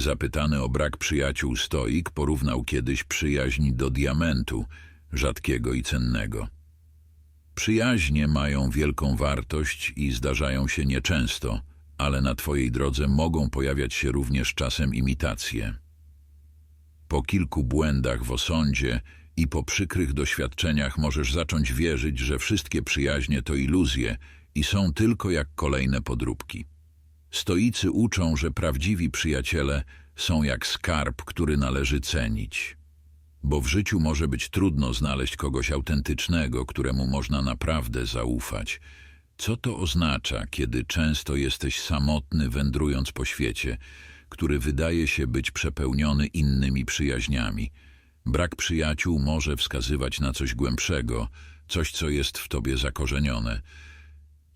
Zapytany o brak przyjaciół stoik porównał kiedyś przyjaźń do diamentu, rzadkiego i cennego. Przyjaźnie mają wielką wartość i zdarzają się nieczęsto, ale na twojej drodze mogą pojawiać się również czasem imitacje. Po kilku błędach w osądzie i po przykrych doświadczeniach możesz zacząć wierzyć, że wszystkie przyjaźnie to iluzje i są tylko jak kolejne podróbki. Stoicy uczą, że prawdziwi przyjaciele są jak skarb, który należy cenić. Bo w życiu może być trudno znaleźć kogoś autentycznego, któremu można naprawdę zaufać. Co to oznacza, kiedy często jesteś samotny, wędrując po świecie, który wydaje się być przepełniony innymi przyjaźniami? Brak przyjaciół może wskazywać na coś głębszego, coś, co jest w tobie zakorzenione.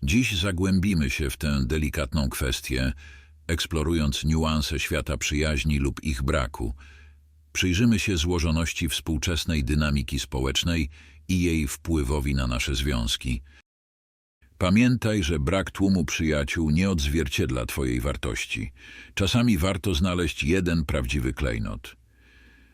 Dziś zagłębimy się w tę delikatną kwestię, eksplorując niuanse świata przyjaźni lub ich braku. Przyjrzymy się złożoności współczesnej dynamiki społecznej i jej wpływowi na nasze związki. Pamiętaj, że brak tłumu przyjaciół nie odzwierciedla Twojej wartości. Czasami warto znaleźć jeden prawdziwy klejnot.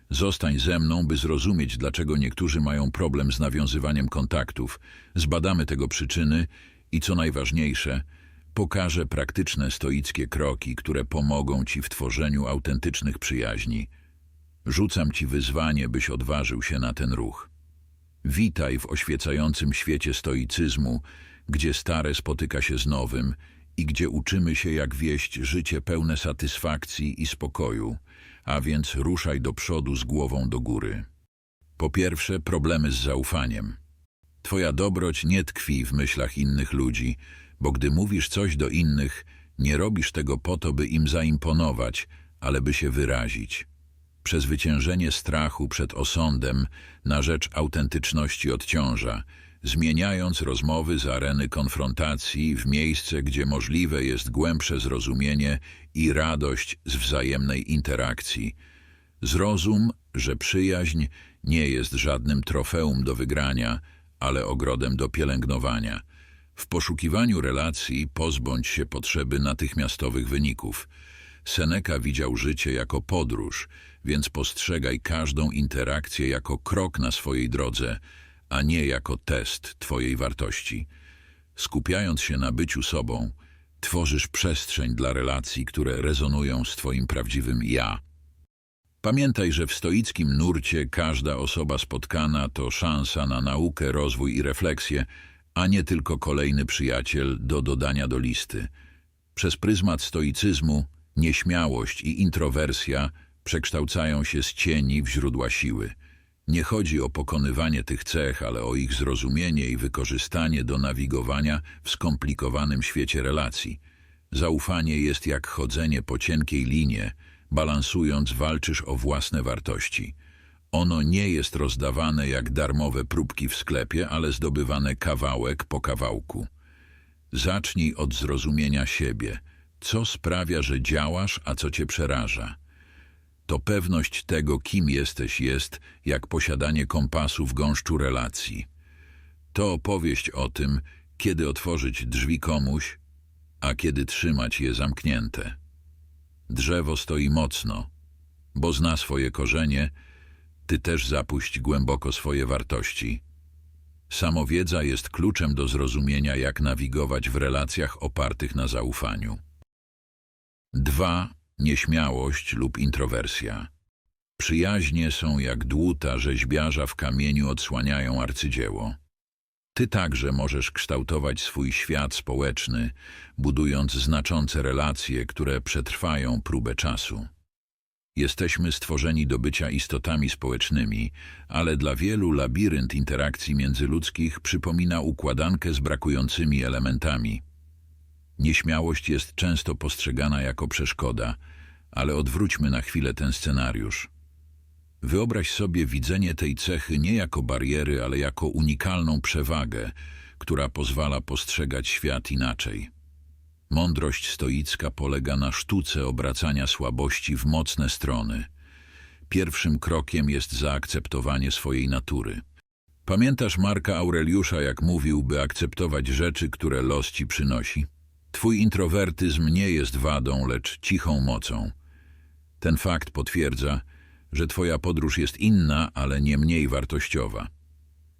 Zostań ze mną, by zrozumieć, dlaczego niektórzy mają problem z nawiązywaniem kontaktów. Zbadamy tego przyczyny i co najważniejsze, pokażę praktyczne stoickie kroki, które pomogą Ci w tworzeniu autentycznych przyjaźni. Rzucam Ci wyzwanie, byś odważył się na ten ruch. Witaj w oświecającym świecie stoicyzmu, gdzie stare spotyka się z nowym i gdzie uczymy się, jak wieść życie pełne satysfakcji i spokoju, a więc ruszaj do przodu z głową do góry. Po pierwsze, problemy z zaufaniem. Twoja dobroć nie tkwi w myślach innych ludzi, bo gdy mówisz coś do innych, nie robisz tego po to, by im zaimponować, ale by się wyrazić. Przezwyciężenie strachu przed osądem na rzecz autentyczności odciąża, zmieniając rozmowy z areny konfrontacji w miejsce, gdzie możliwe jest głębsze zrozumienie i radość z wzajemnej interakcji. Zrozum, że przyjaźń nie jest żadnym trofeum do wygrania, ale ogrodem do pielęgnowania. W poszukiwaniu relacji pozbądź się potrzeby natychmiastowych wyników. Seneca widział życie jako podróż, więc postrzegaj każdą interakcję jako krok na swojej drodze, a nie jako test Twojej wartości. Skupiając się na byciu sobą, tworzysz przestrzeń dla relacji, które rezonują z Twoim prawdziwym ja. Pamiętaj, że w stoickim nurcie każda osoba spotkana to szansa na naukę, rozwój i refleksję, a nie tylko kolejny przyjaciel do dodania do listy. Przez pryzmat stoicyzmu nieśmiałość i introwersja przekształcają się z cieni w źródła siły. Nie chodzi o pokonywanie tych cech, ale o ich zrozumienie i wykorzystanie do nawigowania w skomplikowanym świecie relacji. Zaufanie jest jak chodzenie po cienkiej linie, balansując walczysz o własne wartości. Ono nie jest rozdawane jak darmowe próbki w sklepie, ale zdobywane kawałek po kawałku. Zacznij od zrozumienia siebie. Co sprawia, że działasz, a co cię przeraża? To pewność tego, kim jesteś, jest jak posiadanie kompasu w gąszczu relacji. To opowieść o tym, kiedy otworzyć drzwi komuś, a kiedy trzymać je zamknięte. Drzewo stoi mocno, bo zna swoje korzenie, ty też zapuść głęboko swoje wartości. Samowiedza jest kluczem do zrozumienia, jak nawigować w relacjach opartych na zaufaniu. 2. Nieśmiałość lub introwersja. Przyjaźnie są jak dłuta rzeźbiarza w kamieniu odsłaniają arcydzieło. Ty także możesz kształtować swój świat społeczny, budując znaczące relacje, które przetrwają próbę czasu. Jesteśmy stworzeni do bycia istotami społecznymi, ale dla wielu labirynt interakcji międzyludzkich przypomina układankę z brakującymi elementami. Nieśmiałość jest często postrzegana jako przeszkoda, ale odwróćmy na chwilę ten scenariusz. Wyobraź sobie widzenie tej cechy nie jako bariery, ale jako unikalną przewagę, która pozwala postrzegać świat inaczej. Mądrość stoicka polega na sztuce obracania słabości w mocne strony. Pierwszym krokiem jest zaakceptowanie swojej natury. Pamiętasz Marka Aureliusza, jak mówił, by akceptować rzeczy, które los ci przynosi? Twój introwertyzm nie jest wadą, lecz cichą mocą. Ten fakt potwierdza, że twoja podróż jest inna, ale nie mniej wartościowa.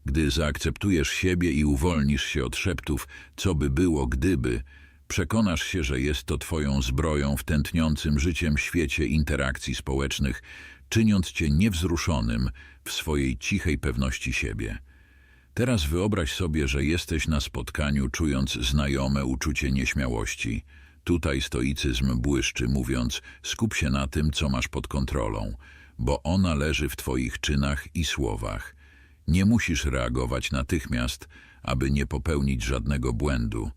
Gdy zaakceptujesz siebie i uwolnisz się od szeptów, co by było, gdyby, przekonasz się, że jest to twoją zbroją w tętniącym życiem świecie interakcji społecznych, czyniąc cię niewzruszonym w swojej cichej pewności siebie. Teraz wyobraź sobie, że jesteś na spotkaniu, czując znajome uczucie nieśmiałości. Tutaj stoicyzm błyszczy, mówiąc: skup się na tym, co masz pod kontrolą, bo ona leży w twoich czynach i słowach. Nie musisz reagować natychmiast, aby nie popełnić żadnego błędu.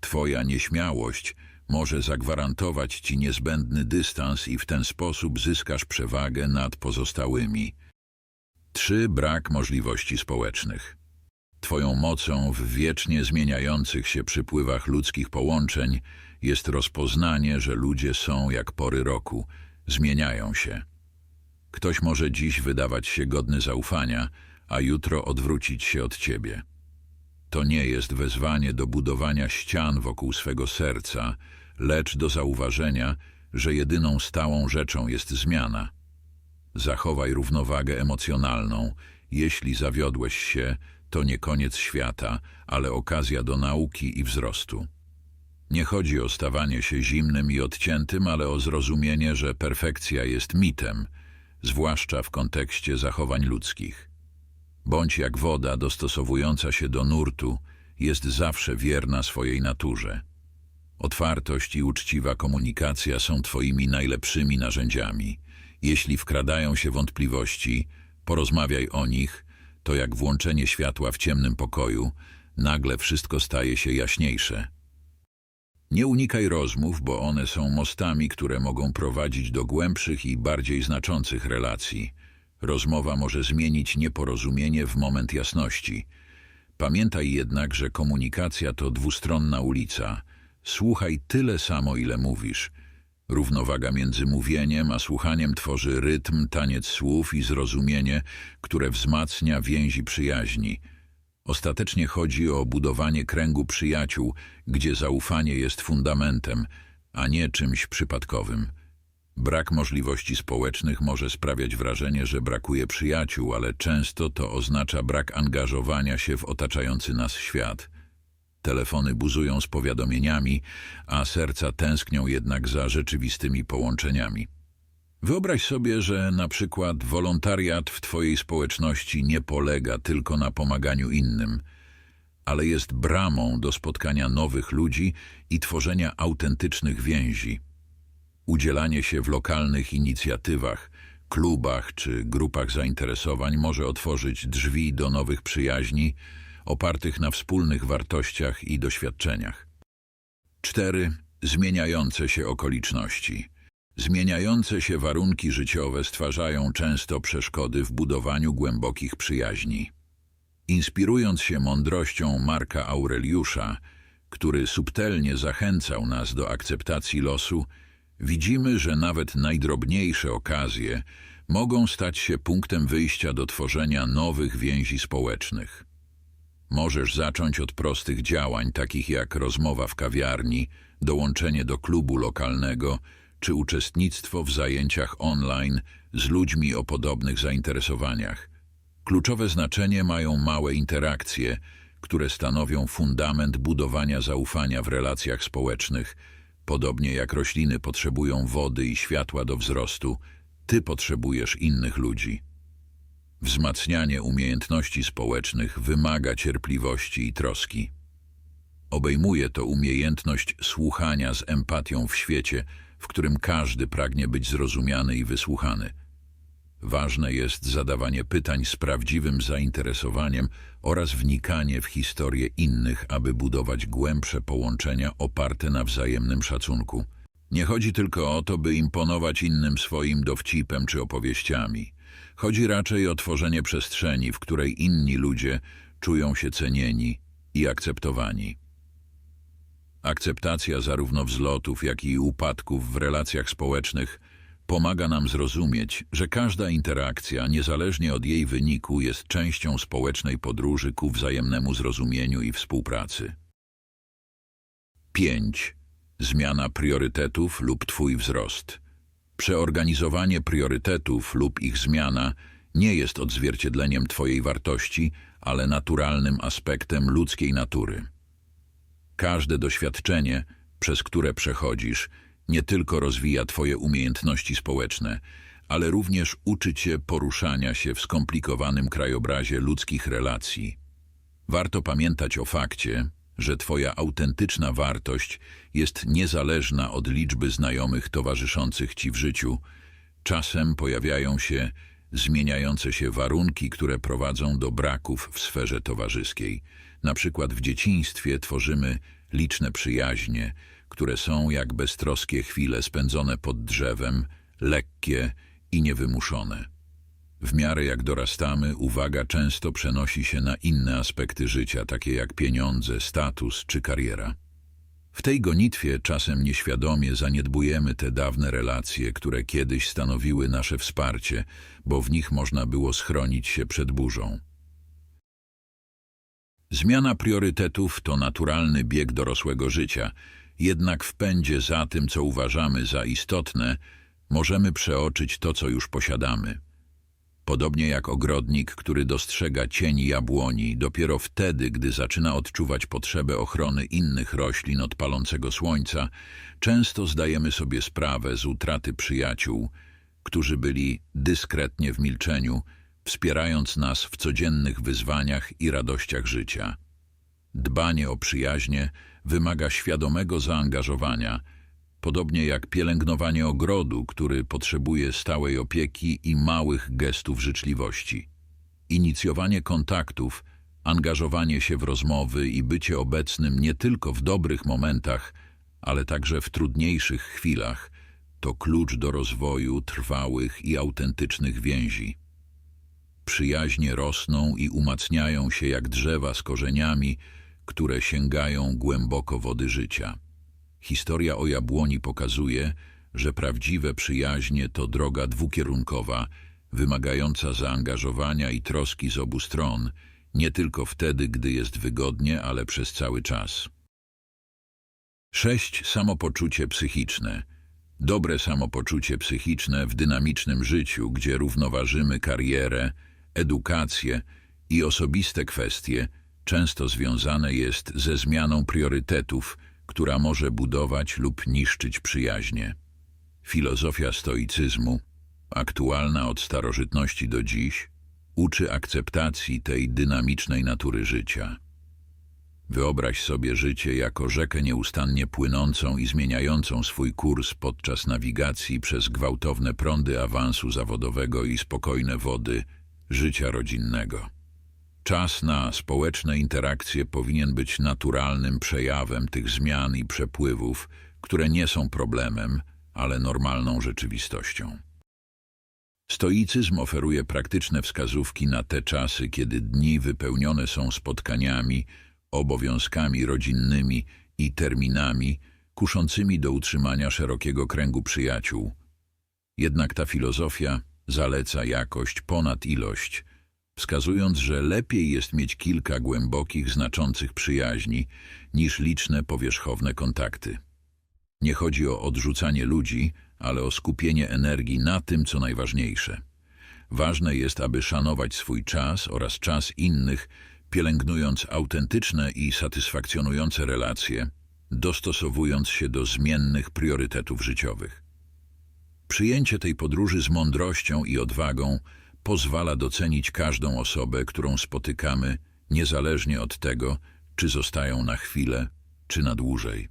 Twoja nieśmiałość może zagwarantować ci niezbędny dystans i w ten sposób zyskasz przewagę nad pozostałymi. 3. Brak możliwości społecznych. Twoją mocą w wiecznie zmieniających się przypływach ludzkich połączeń jest rozpoznanie, że ludzie są jak pory roku, zmieniają się. Ktoś może dziś wydawać się godny zaufania, a jutro odwrócić się od ciebie. To nie jest wezwanie do budowania ścian wokół swego serca, lecz do zauważenia, że jedyną stałą rzeczą jest zmiana. Zachowaj równowagę emocjonalną. Jeśli zawiodłeś się, to nie koniec świata, ale okazja do nauki i wzrostu. Nie chodzi o stawanie się zimnym i odciętym, ale o zrozumienie, że perfekcja jest mitem, zwłaszcza w kontekście zachowań ludzkich. Bądź jak woda dostosowująca się do nurtu, jest zawsze wierna swojej naturze. Otwartość i uczciwa komunikacja są Twoimi najlepszymi narzędziami. Jeśli wkradają się wątpliwości, porozmawiaj o nich, to jak włączenie światła w ciemnym pokoju, nagle wszystko staje się jaśniejsze. Nie unikaj rozmów, bo one są mostami, które mogą prowadzić do głębszych i bardziej znaczących relacji. Rozmowa może zmienić nieporozumienie w moment jasności. Pamiętaj jednak, że komunikacja to dwustronna ulica. Słuchaj tyle samo, ile mówisz. Równowaga między mówieniem a słuchaniem tworzy rytm, taniec słów i zrozumienie, które wzmacnia więzi przyjaźni. Ostatecznie chodzi o budowanie kręgu przyjaciół, gdzie zaufanie jest fundamentem, a nie czymś przypadkowym. Brak możliwości społecznych może sprawiać wrażenie, że brakuje przyjaciół, ale często to oznacza brak angażowania się w otaczający nas świat. Telefony buzują z powiadomieniami, a serca tęsknią jednak za rzeczywistymi połączeniami. Wyobraź sobie, że na przykład wolontariat w Twojej społeczności nie polega tylko na pomaganiu innym, ale jest bramą do spotkania nowych ludzi i tworzenia autentycznych więzi. Udzielanie się w lokalnych inicjatywach, klubach czy grupach zainteresowań może otworzyć drzwi do nowych przyjaźni opartych na wspólnych wartościach i doświadczeniach. 4. Zmieniające się okoliczności. Zmieniające się warunki życiowe stwarzają często przeszkody w budowaniu głębokich przyjaźni. Inspirując się mądrością Marka Aureliusza, który subtelnie zachęcał nas do akceptacji losu, widzimy, że nawet najdrobniejsze okazje mogą stać się punktem wyjścia do tworzenia nowych więzi społecznych. Możesz zacząć od prostych działań, takich jak rozmowa w kawiarni, dołączenie do klubu lokalnego czy uczestnictwo w zajęciach online z ludźmi o podobnych zainteresowaniach. Kluczowe znaczenie mają małe interakcje, które stanowią fundament budowania zaufania w relacjach społecznych. Podobnie jak rośliny potrzebują wody i światła do wzrostu, ty potrzebujesz innych ludzi. Wzmacnianie umiejętności społecznych wymaga cierpliwości i troski. Obejmuje to umiejętność słuchania z empatią w świecie, w którym każdy pragnie być zrozumiany i wysłuchany. Ważne jest zadawanie pytań z prawdziwym zainteresowaniem oraz wnikanie w historię innych, aby budować głębsze połączenia oparte na wzajemnym szacunku. Nie chodzi tylko o to, by imponować innym swoim dowcipem czy opowieściami. Chodzi raczej o tworzenie przestrzeni, w której inni ludzie czują się cenieni i akceptowani. Akceptacja zarówno wzlotów, jak i upadków w relacjach społecznych pomaga nam zrozumieć, że każda interakcja, niezależnie od jej wyniku, jest częścią społecznej podróży ku wzajemnemu zrozumieniu i współpracy. 5. Zmiana priorytetów lub Twój wzrost. Przeorganizowanie priorytetów lub ich zmiana nie jest odzwierciedleniem Twojej wartości, ale naturalnym aspektem ludzkiej natury. Każde doświadczenie, przez które przechodzisz, nie tylko rozwija Twoje umiejętności społeczne, ale również uczy Cię poruszania się w skomplikowanym krajobrazie ludzkich relacji. Warto pamiętać o fakcie, że Twoja autentyczna wartość jest niezależna od liczby znajomych towarzyszących Ci w życiu. Czasem pojawiają się zmieniające się warunki, które prowadzą do braków w sferze towarzyskiej. Na przykład w dzieciństwie tworzymy liczne przyjaźnie, które są jak beztroskie chwile spędzone pod drzewem, lekkie i niewymuszone. W miarę jak dorastamy, uwaga często przenosi się na inne aspekty życia, takie jak pieniądze, status czy kariera. W tej gonitwie czasem nieświadomie zaniedbujemy te dawne relacje, które kiedyś stanowiły nasze wsparcie, bo w nich można było schronić się przed burzą. Zmiana priorytetów to naturalny bieg dorosłego życia, jednak w pędzie za tym, co uważamy za istotne, możemy przeoczyć to, co już posiadamy. Podobnie jak ogrodnik, który dostrzega cień jabłoni dopiero wtedy, gdy zaczyna odczuwać potrzebę ochrony innych roślin od palącego słońca, często zdajemy sobie sprawę z utraty przyjaciół, którzy byli dyskretnie w milczeniu, wspierając nas w codziennych wyzwaniach i radościach życia. Dbanie o przyjaźnie wymaga świadomego zaangażowania, podobnie jak pielęgnowanie ogrodu, który potrzebuje stałej opieki i małych gestów życzliwości. Inicjowanie kontaktów, angażowanie się w rozmowy i bycie obecnym nie tylko w dobrych momentach, ale także w trudniejszych chwilach, to klucz do rozwoju trwałych i autentycznych więzi. Przyjaźnie rosną i umacniają się jak drzewa z korzeniami, które sięgają głęboko wody życia. Historia o jabłoni pokazuje, że prawdziwe przyjaźnie to droga dwukierunkowa, wymagająca zaangażowania i troski z obu stron, nie tylko wtedy, gdy jest wygodnie, ale przez cały czas. 6. Samopoczucie psychiczne. Dobre samopoczucie psychiczne w dynamicznym życiu, gdzie równoważymy karierę, edukację i osobiste kwestie, często związane jest ze zmianą priorytetów, która może budować lub niszczyć przyjaźnie. Filozofia stoicyzmu, aktualna od starożytności do dziś, uczy akceptacji tej dynamicznej natury życia. Wyobraź sobie życie jako rzekę nieustannie płynącą i zmieniającą swój kurs podczas nawigacji przez gwałtowne prądy awansu zawodowego i spokojne wody życia rodzinnego. Czas na społeczne interakcje powinien być naturalnym przejawem tych zmian i przepływów, które nie są problemem, ale normalną rzeczywistością. Stoicyzm oferuje praktyczne wskazówki na te czasy, kiedy dni wypełnione są spotkaniami, obowiązkami rodzinnymi i terminami kuszącymi do utrzymania szerokiego kręgu przyjaciół. Jednak ta filozofia zaleca jakość ponad ilość, wskazując, że lepiej jest mieć kilka głębokich, znaczących przyjaźni niż liczne powierzchowne kontakty. Nie chodzi o odrzucanie ludzi, ale o skupienie energii na tym, co najważniejsze. Ważne jest, aby szanować swój czas oraz czas innych, pielęgnując autentyczne i satysfakcjonujące relacje, dostosowując się do zmiennych priorytetów życiowych. Przyjęcie tej podróży z mądrością i odwagą pozwala docenić każdą osobę, którą spotykamy, niezależnie od tego, czy zostają na chwilę, czy na dłużej.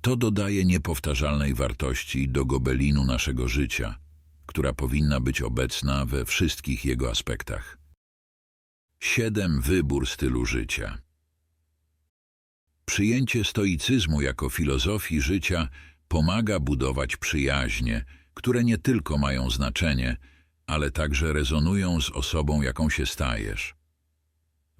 To dodaje niepowtarzalnej wartości do gobelinu naszego życia, która powinna być obecna we wszystkich jego aspektach. 7. Wybór stylu życia. Przyjęcie stoicyzmu jako filozofii życia pomaga budować przyjaźnie, które nie tylko mają znaczenie, ale także rezonują z osobą, jaką się stajesz.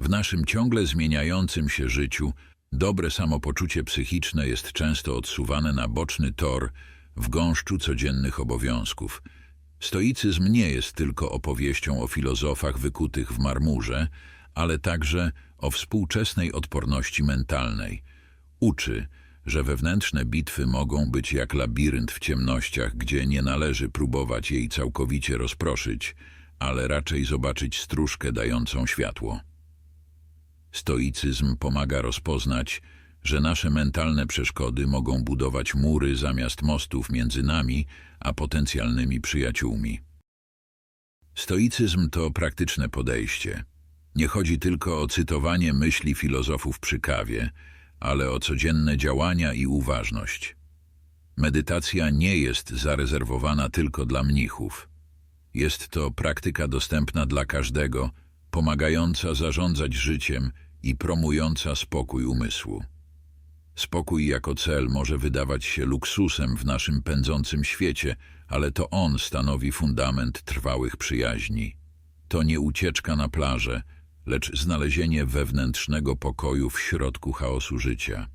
W naszym ciągle zmieniającym się życiu dobre samopoczucie psychiczne jest często odsuwane na boczny tor w gąszczu codziennych obowiązków. Stoicyzm nie jest tylko opowieścią o filozofach wykutych w marmurze, ale także o współczesnej odporności mentalnej. Uczy, że wewnętrzne bitwy mogą być jak labirynt w ciemnościach, gdzie nie należy próbować jej całkowicie rozproszyć, ale raczej zobaczyć stróżkę dającą światło. Stoicyzm pomaga rozpoznać, że nasze mentalne przeszkody mogą budować mury zamiast mostów między nami a potencjalnymi przyjaciółmi. Stoicyzm to praktyczne podejście. Nie chodzi tylko o cytowanie myśli filozofów przy kawie, ale o codzienne działania i uważność. Medytacja nie jest zarezerwowana tylko dla mnichów. Jest to praktyka dostępna dla każdego, pomagająca zarządzać życiem i promująca spokój umysłu. Spokój jako cel może wydawać się luksusem w naszym pędzącym świecie, ale to on stanowi fundament trwałych przyjaźni. To nie ucieczka na plażę, lecz znalezienie wewnętrznego pokoju w środku chaosu życia.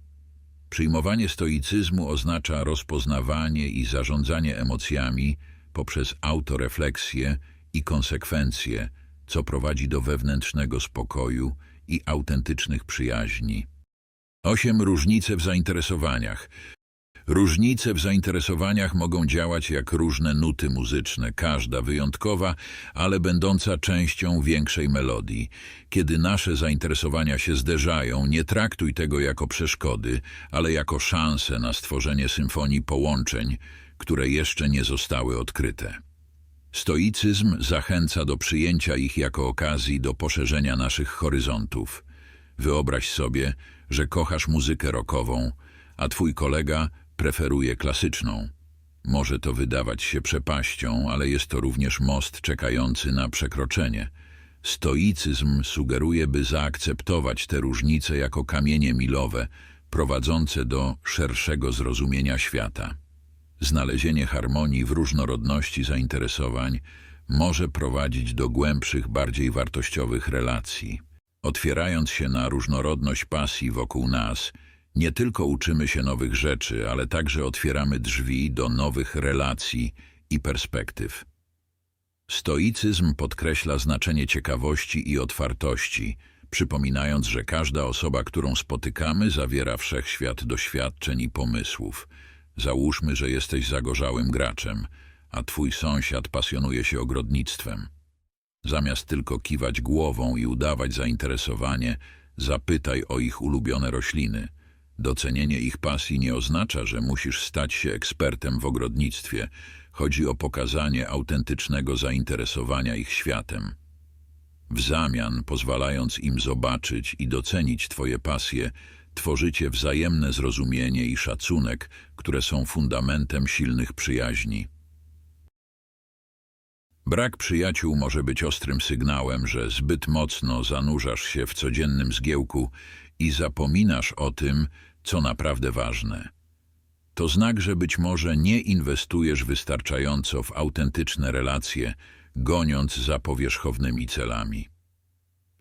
Przyjmowanie stoicyzmu oznacza rozpoznawanie i zarządzanie emocjami poprzez autorefleksję i konsekwencje, co prowadzi do wewnętrznego spokoju i autentycznych przyjaźni. 8. Różnice w zainteresowaniach. Różnice w zainteresowaniach mogą działać jak różne nuty muzyczne, każda wyjątkowa, ale będąca częścią większej melodii. Kiedy nasze zainteresowania się zderzają, nie traktuj tego jako przeszkody, ale jako szansę na stworzenie symfonii połączeń, które jeszcze nie zostały odkryte. Stoicyzm zachęca do przyjęcia ich jako okazji do poszerzenia naszych horyzontów. Wyobraź sobie, że kochasz muzykę rockową, a twój kolega preferuje klasyczną. Może to wydawać się przepaścią, ale jest to również most czekający na przekroczenie. Stoicyzm sugeruje, by zaakceptować te różnice jako kamienie milowe, prowadzące do szerszego zrozumienia świata. Znalezienie harmonii w różnorodności zainteresowań może prowadzić do głębszych, bardziej wartościowych relacji. Otwierając się na różnorodność pasji wokół nas, nie tylko uczymy się nowych rzeczy, ale także otwieramy drzwi do nowych relacji i perspektyw. Stoicyzm podkreśla znaczenie ciekawości i otwartości, przypominając, że każda osoba, którą spotykamy, zawiera wszechświat doświadczeń i pomysłów. Załóżmy, że jesteś zagorzałym graczem, a twój sąsiad pasjonuje się ogrodnictwem. Zamiast tylko kiwać głową i udawać zainteresowanie, zapytaj o ich ulubione rośliny. Docenienie ich pasji nie oznacza, że musisz stać się ekspertem w ogrodnictwie. Chodzi o pokazanie autentycznego zainteresowania ich światem. W zamian, pozwalając im zobaczyć i docenić Twoje pasje, tworzycie wzajemne zrozumienie i szacunek, które są fundamentem silnych przyjaźni. Brak przyjaciół może być ostrym sygnałem, że zbyt mocno zanurzasz się w codziennym zgiełku i zapominasz o tym, co naprawdę ważne. To znak, że być może nie inwestujesz wystarczająco w autentyczne relacje, goniąc za powierzchownymi celami.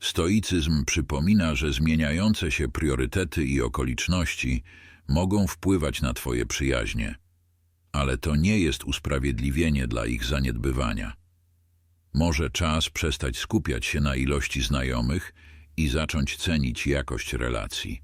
Stoicyzm przypomina, że zmieniające się priorytety i okoliczności mogą wpływać na Twoje przyjaźnie, ale to nie jest usprawiedliwienie dla ich zaniedbywania. Może czas przestać skupiać się na ilości znajomych i zacząć cenić jakość relacji.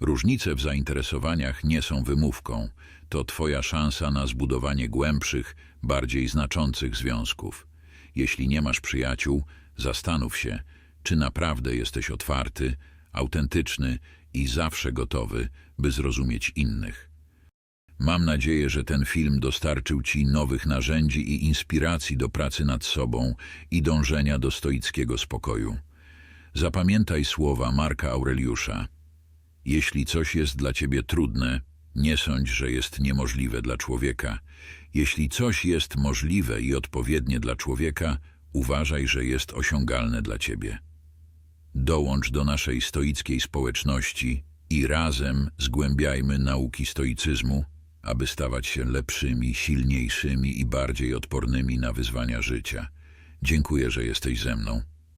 Różnice w zainteresowaniach nie są wymówką, to Twoja szansa na zbudowanie głębszych, bardziej znaczących związków. Jeśli nie masz przyjaciół, zastanów się, czy naprawdę jesteś otwarty, autentyczny i zawsze gotowy, by zrozumieć innych. Mam nadzieję, że ten film dostarczył Ci nowych narzędzi i inspiracji do pracy nad sobą i dążenia do stoickiego spokoju. Zapamiętaj słowa Marka Aureliusza. Jeśli coś jest dla Ciebie trudne, nie sądź, że jest niemożliwe dla człowieka. Jeśli coś jest możliwe i odpowiednie dla człowieka, uważaj, że jest osiągalne dla Ciebie. Dołącz do naszej stoickiej społeczności i razem zgłębiajmy nauki stoicyzmu, aby stawać się lepszymi, silniejszymi i bardziej odpornymi na wyzwania życia. Dziękuję, że jesteś ze mną.